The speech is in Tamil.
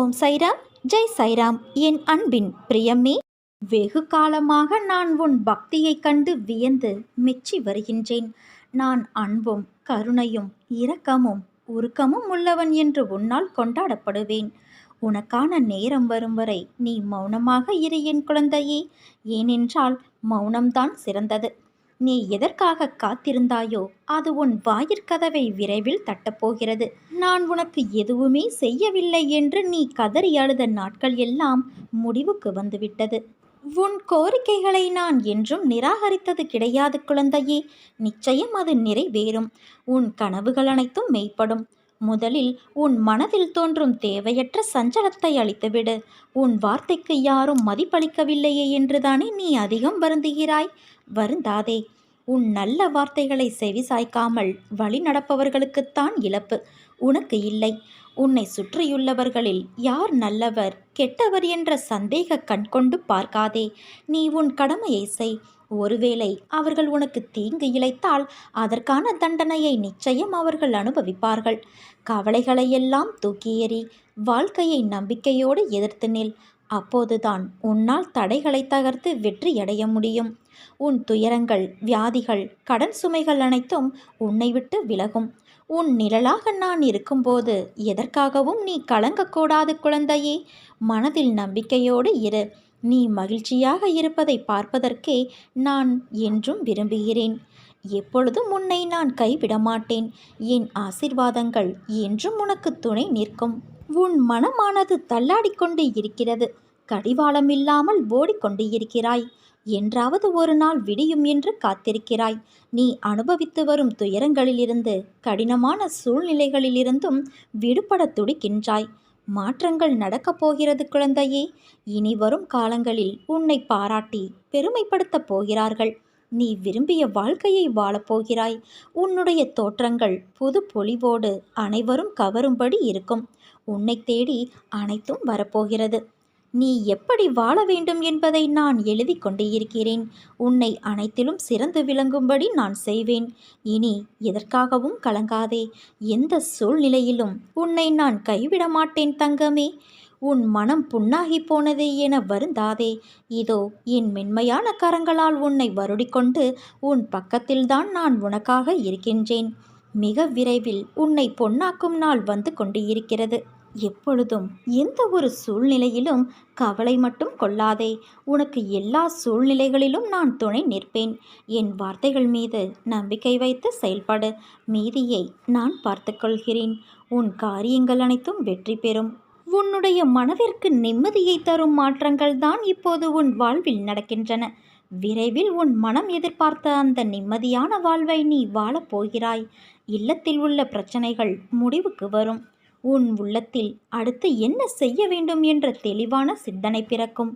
ஓம் சைராம் ஜெய் சைராம். என் அன்பின் பிரியமே வெகு காலமாக நான் உன் பக்தியைக் கண்டு வியந்து மெச்சி வருகின்றேன். நான் அன்பும் கருணையும் இரக்கமும் உருக்கமும் உள்ளவன் என்று உன்னால் கொண்டாடப்படுவேன். உனக்கான நேரம் வரும் வரை நீ மௌனமாக இரு என் குழந்தையே. ஏனென்றால் மௌனம்தான் சிறந்தது. நீ எதற்காக காத்திருந்தாயோ அது உன் வாயிற்கதவை விரைவில் தட்டப்போகிறது. நான் உனக்கு எதுவுமே செய்யவில்லை என்று நீ கதறி அழுத நாட்கள் எல்லாம் முடிவுக்கு வந்துவிட்டது. உன் கோரிக்கைகளை நான் என்றும் நிராகரித்தது கிடையாது குழந்தையே. நிச்சயம் அது நிறைவேறும். உன் கனவுகள் அனைத்தும் மெய்ப்படும். முதலில் உன் மனதில் தோன்றும் தேவையற்ற சஞ்சலத்தை அளித்துவிடு. உன் வார்த்தைக்கு யாரும் மதிப்பளிக்கவில்லையே என்றுதானே நீ அதிகம் வருந்துகிறாய்? வருந்தாதே. உன் நல்ல வார்த்தைகளை செவிசாய்க்காமல் வழி நடப்பவர்களுக்குத்தான் இழப்பு. உனக்கு இல்லை. உன்னை சுற்றியுள்ளவர்களில் யார் நல்லவர் கெட்டவர் என்ற சந்தேக கண் கொண்டு பார்க்காதே. நீ உன் கடமையை செய். ஒருவேளை அவர்கள் உனக்கு தீங்கு இழைத்தால் அதற்கான தண்டனையை நிச்சயம் அவர்கள் அனுபவிப்பார்கள். கவலைகளையெல்லாம் தூக்கி எறி வாழ்க்கையை நம்பிக்கையோடு எதிர்த்து நில். அப்போதுதான் உன்னால் தடைகளை தகர்த்து வெற்றியடைய முடியும். உன் துயரங்கள் வியாதிகள் கடன் சுமைகள் அனைத்தும் உன்னை விட்டு விலகும். உன் நிழலாக நான் இருக்கும்போது எதற்காகவும் நீ கலங்கக்கூடாது குழந்தையே. மனதில் நம்பிக்கையோடு இரு. நீ மகிழ்ச்சியாக இருப்பதை பார்ப்பதற்கே நான் என்றும் விரும்புகிறேன். எப்பொழுதும் உன்னை நான் கைவிட மாட்டேன் என் ஆசிர்வாதங்கள் என்றும் உனக்கு துணை நிற்கும். உன் மனமானது தள்ளாடிக்கொண்டு இருக்கிறது. கடிவாளம் இல்லாமல் ஓடிக்கொண்டு இருக்கிறாய். என்றாவது ஒரு நாள் விடியும் என்று காத்திருக்கிறாய். நீ அனுபவித்து வரும் துயரங்களிலிருந்து கடினமான சூழ்நிலைகளிலிருந்தும் விடுபட துடிக்கின்றாய். மாற்றங்கள் நடக்கப் போகிறது குழந்தையே. இனி வரும் காலங்களில் உன்னை பாராட்டி பெருமைப்படுத்தப் போகிறார்கள். நீ விரும்பிய வாழ்க்கையை வாழப்போகிறாய் உன்னுடைய தோற்றங்கள் புது பொலிவோடு அனைவரும் கவரும்படி இருக்கும். உன்னை தேடி அனைத்தும் வரப்போகிறது. நீ எப்படி வாழ வேண்டும் என்பதை நான் எழுதி கொண்டு இருக்கிறேன் உன்னை அனைத்திலும் சிறந்து விளங்கும்படி நான் செய்வேன். இனி எதற்காகவும் கலங்காதே. எந்த சூழ்நிலையிலும் உன்னை நான் கைவிட மாட்டேன் தங்கமே. உன் மனம் புண்ணாகி போனதே என வருந்தாதே. இதோ என் மென்மையான கரங்களால் உன்னை வருடிக்கொண்டு உன் பக்கத்தில்தான் நான் உனக்காக இருக்கின்றேன். மிக விரைவில் உன்னை பொன்னாக்கும் நாள் வந்து கொண்டு இருக்கிறது எப்பொழுதும் எந்த ஒரு சூழ்நிலையிலும் கவலை மட்டும் கொள்ளாதே. உனக்கு எல்லா சூழ்நிலைகளிலும் நான் துணை நிற்பேன். என் வார்த்தைகள் மீது நம்பிக்கை வைத்து செயல்படு. மீதியை நான் பார்த்துக்கொள்கிறேன். உன் காரியங்கள் அனைத்தும் வெற்றி பெறும். உன்னுடைய மனதிற்கு நிம்மதியை தரும் மாற்றங்கள் தான் இப்போது உன் வாழ்வில் நடக்கின்றன. விரைவில் உன் மனம் எதிர்பார்த்த அந்த நிம்மதியான வாழ்வை நீ வாழப்போகிறாய் இல்லத்தில் உள்ள பிரச்சனைகள் முடிவுக்கு வரும். உன் உள்ளத்தில் அடுத்து என்ன செய்ய வேண்டும் என்ற தெளிவான சிந்தனை பிறக்கும்.